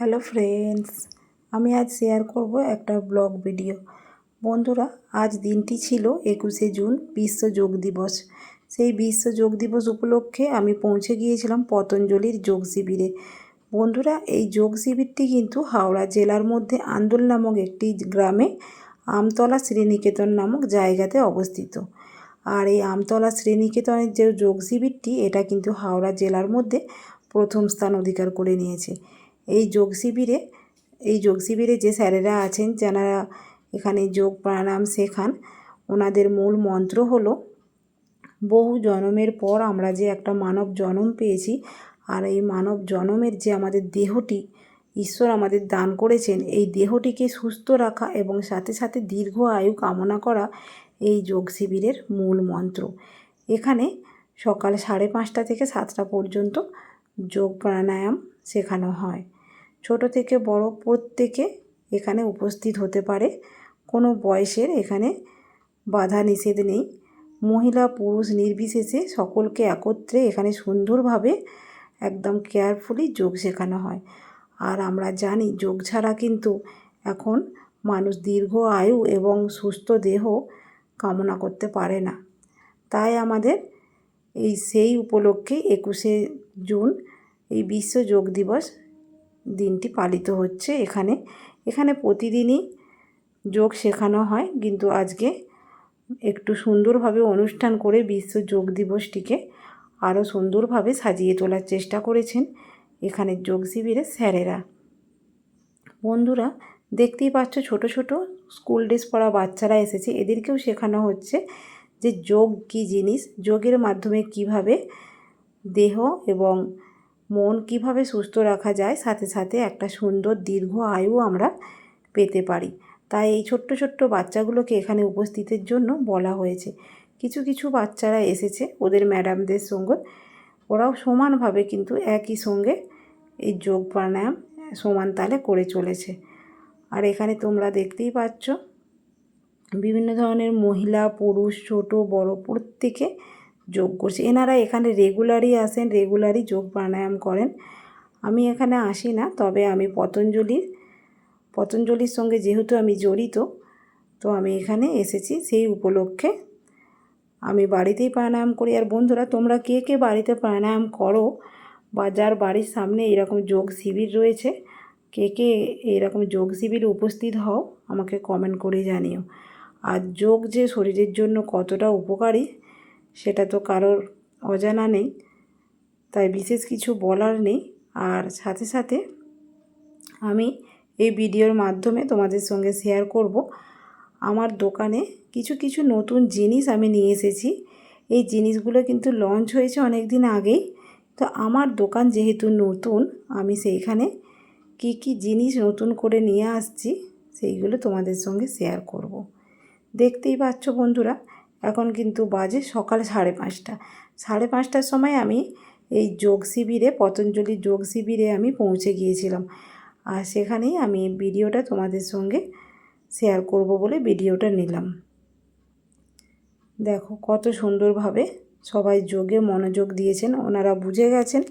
Hello friends, আমি আজ share করব একটা ব্লগ ভিডিও। বন্ধুরা, আজ দিনটি ছিল একুশে জুন, বিশ্ব যোগ দিবস। সেই বিশ্ব যোগ দিবস উপলক্ষে আমি পৌঁছে গিয়েছিলাম পতঞ্জলির যোগ শিবিরে। বন্ধুরা, এই যোগ শিবিরটি কিন্তু হাওড়া জেলার মধ্যে আন্দোল নামক একটি গ্রামে আমতলা শ্রীনিকেতন নামক জায়গাতে অবস্থিত। আর এই আমতলা শ্রীনিকেতনের যে যোগ শিবিরটি, এটা কিন্তু হাওড়া জেলার মধ্যে প্রথম স্থান অধিকার করে নিয়েছে। এই যোগ শিবিরে, এই যোগ শিবিরে যে স্যারেরা আছেন যারা এখানে যোগ প্রাণায়াম শেখান, ওনাদের মূল মন্ত্র হলো, বহু জনমের পর আমরা যে একটা মানব জনম পেয়েছি, আর এই মানব জনমের যে আমাদের দেহটি, ঈশ্বর আমাদের দান করেছেন, এই দেহটিকে সুস্থ রাখা এবং সাথে সাথে দীর্ঘ আয়ু কামনা করা এই যোগ শিবিরের মূল মন্ত্র। এখানে সকাল সাড়ে পাঁচটা থেকে সাতটা পর্যন্ত যোগ প্রাণায়াম শেখানো হয়। ছোট থেকে বড় প্রত্যেকে এখানে উপস্থিত হতে পারে। কোনো বয়সের এখানে বাধা নিষেধ নেই। মহিলা, পুরুষ নির্বিশেষে সকলকে একত্রে এখানে সুন্দরভাবে একদম কেয়ারফুলি যোগ শেখানো হয়। আর আমরা জানি যোগ ছাড়া কিন্তু এখন মানুষ দীর্ঘ আয়ু এবং সুস্থ দেহ কামনা করতে পারে না। তাই আমাদের এই সেই উপলক্ষে একুশে জুন এই বিশ্ব যোগ দিবস দিনটি পালিত হচ্ছে এখানে। এখানে প্রতিদিনই যোগ শেখানো হয়, কিন্তু আজকে একটু সুন্দরভাবে অনুষ্ঠান করে বিশ্ব যোগ দিবসটিকে আরও সুন্দরভাবে সাজিয়ে তোলার চেষ্টা করেছেন এখানে যোগ শিবিরের স্যারেরা। বন্ধুরা, দেখতেই পাচ্ছ ছোট ছোট স্কুল ড্রেস পরা বাচ্চারা এসেছে। এদেরকেও শেখানো হচ্ছে যে যোগ কী জিনিস, যোগের মাধ্যমে কীভাবে দেহ এবং মন কীভাবে সুস্থ রাখা যায়, সাথে সাথে একটা সুন্দর দীর্ঘ আয়ু আমরা পেতে পারি। তাই এই ছোট্ট ছোট্ট বাচ্চাগুলোকে এখানে উপস্থিতের জন্য বলা হয়েছে। কিছু কিছু বাচ্চারা এসেছে ওদের ম্যাডামদের সঙ্গে। ওরাও সমানভাবে কিন্তু একই সঙ্গে এই যোগ প্রাণায়াম সমান তালে করে চলেছে। আর এখানে তোমরা দেখতেই পাচ্ছ, বিভিন্ন ধরনের মহিলা, পুরুষ, ছোট, বড় প্রত্যেকে যোগ করছি। এনারা এখানে রেগুলারই আসেন রেগুলারই যোগ প্রাণায়াম করেন। আমি এখানে আসি না, তবে আমি পতঞ্জলির পতঞ্জলির সঙ্গে যেহেতু আমি জড়িত, তো আমি এখানে এসেছি সেই উপলক্ষে। আমি বাড়িতেই প্রাণায়াম করি। আর বন্ধুরা, তোমরা কে কে বাড়িতে প্রাণায়াম করো বা যার বাড়ির সামনে এরকম যোগ শিবির রয়েছে, কে কে এরকম যোগ শিবিরে উপস্থিত হও, আমাকে কমেন্ট করে জানিও। আর যোগ যে শরীরের জন্য কতটা উপকারী সেটা তো কারোর অজানা নেই। তাই বিশেষ কিছু বলার নেই। আর সাথে সাথে আমি এই ভিডিওর মাধ্যমে তোমাদের সঙ্গে শেয়ার করব। আমার দোকানে কিছু কিছু নতুন জিনিস আমি নিয়ে এসেছি। এই জিনিসগুলো কিন্তু লঞ্চ হয়েছে অনেক দিন আগেই। তো আমার দোকান যেহেতু নতুন, আমি সেইখানে কি কি জিনিস নতুন করে নিয়ে আসছি, সেইগুলো তোমাদের সঙ্গে শেয়ার করব। দেখতেই পাচ্ছ বন্ধুরা এখন কিন্তু বাজে সকাল সাড়ে পাঁচটা। সাড়ে পাঁচটার সময় আমি এই যোগ শিবিরে, পতঞ্জলি যোগ শিবিরে আমি পৌঁছে গিয়েছিলাম। আর সেখানেই আমি ভিডিওটা তোমাদের সঙ্গে শেয়ার করব বলে ভিডিওটা নিলাম। দেখো কত সুন্দরভাবে সবাই যোগে মনোযোগ দিয়েছেন, ওনারা বুঝে গেছেন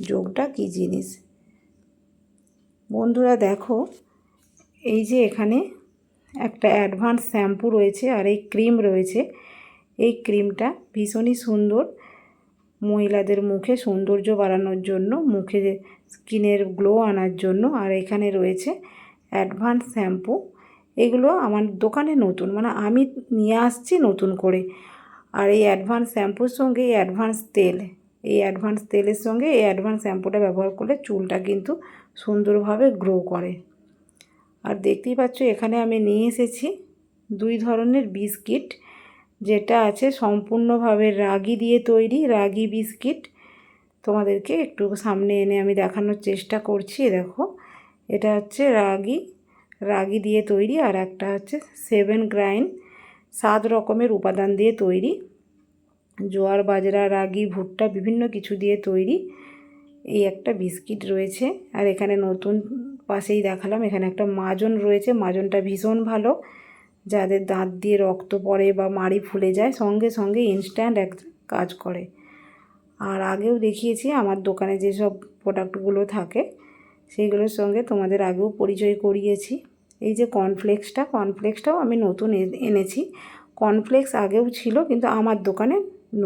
যোগটা কী জিনিস। বন্ধুরা দেখো, এই যে এখানে একটা অ্যাডভান্স শ্যাম্পু রয়েছে আর এই ক্রিম রয়েছে। এই ক্রিমটা ভীষণই সুন্দর। মহিলাদের মুখে সৌন্দর্য বাড়ানোর জন্য, মুখে স্কিনের গ্লো আনার জন্য, আর এখানে রয়েছে অ্যাডভান্স শ্যাম্পু এগুলো আমার দোকানে নতুন মানে আমি নিয়ে আসছি নতুন করে। আর এই অ্যাডভান্স শ্যাম্পুর সঙ্গে এই অ্যাডভান্স তেল, এই অ্যাডভান্স তেলের সঙ্গে এই অ্যাডভান্স শ্যাম্পুটা ব্যবহার করলে চুলটা কিন্তু সুন্দরভাবে গ্রো করে। আর দেখতেই পাচ্ছ, এখানে আমি নিয়ে এসেছি দুই ধরনের বিস্কিট। যেটা আছে সম্পূর্ণভাবে রাগি দিয়ে তৈরি, রাগি বিস্কিট। তোমাদেরকে একটু সামনে এনে আমি দেখানোর চেষ্টা করছি, দেখো। এটা হচ্ছে রাগি রাগি দিয়ে তৈরি আর একটা হচ্ছে সেভেন গ্রাইন। সাত রকমের উপাদান দিয়ে তৈরি। জোয়ার, বাজরা, রাগি, ভুট্টা, বিভিন্ন কিছু দিয়ে তৈরি এই একটা বিস্কিট রয়েছে। আর এখানে নতুন পাশেই দেখালাম, এখানে একটা মাজন রয়েছে, মাজনটা ভীষণ ভালো। যাদের দাঁত দিয়ে রক্ত পড়ে বা মাড়ি ফুলে যায়, সঙ্গে সঙ্গে ইনস্ট্যান্ট এক কাজ করে। আর আগেও দেখিয়েছি, আমার দোকানে যেসব প্রোডাক্টগুলো থাকে সেইগুলোর সঙ্গে তোমাদের আগেও পরিচয় করিয়েছি। এই যে কর্নফ্লেক্সটা কর্নফ্লেক্সটাও আমি নতুন এনেছি। কর্নফ্লেক্স আগেও ছিল, কিন্তু আমার দোকানে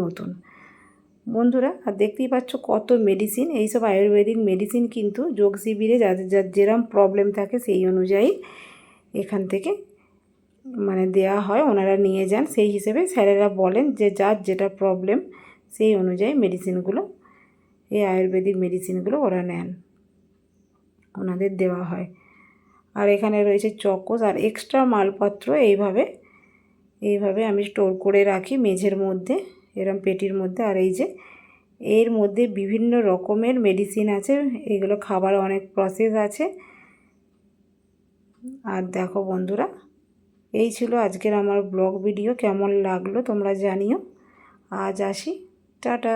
নতুন। বন্ধুরা, আর দেখতেই পাচ্ছ কত মেডিসিন এইসব আয়ুর্বেদিক মেডিসিন কিন্তু যোগ শিবিরে যাদের যার যেরম প্রবলেম থাকে সেই অনুযায়ী এখান থেকে মানে দেয়া হয়, ওনারা নিয়ে যান। সেই হিসেবে স্যারেরা বলেন যে যার যেটা প্রবলেম সেই অনুযায়ী মেডিসিনগুলো এই আয়ুর্বেদিক মেডিসিনগুলো ওরা নেন। ওনাদের দেওয়া হয়। আর এখানে রয়েছে চকোস, আর এক্সট্রা মালপত্র এইভাবে এইভাবে আমি স্টোর করে রাখি মেঝের মধ্যে, এরম পেটির মধ্যে। আর এই যে, এর মধ্যে বিভিন্ন রকমের মেডিসিন আছে, এগুলো খাবার অনেক প্রসেস আছে। আর দেখো বন্ধুরা এই ছিল আজকের আমার ব্লগ ভিডিও। কেমন লাগল তোমরা জানিও। আজ আসি। টাটা।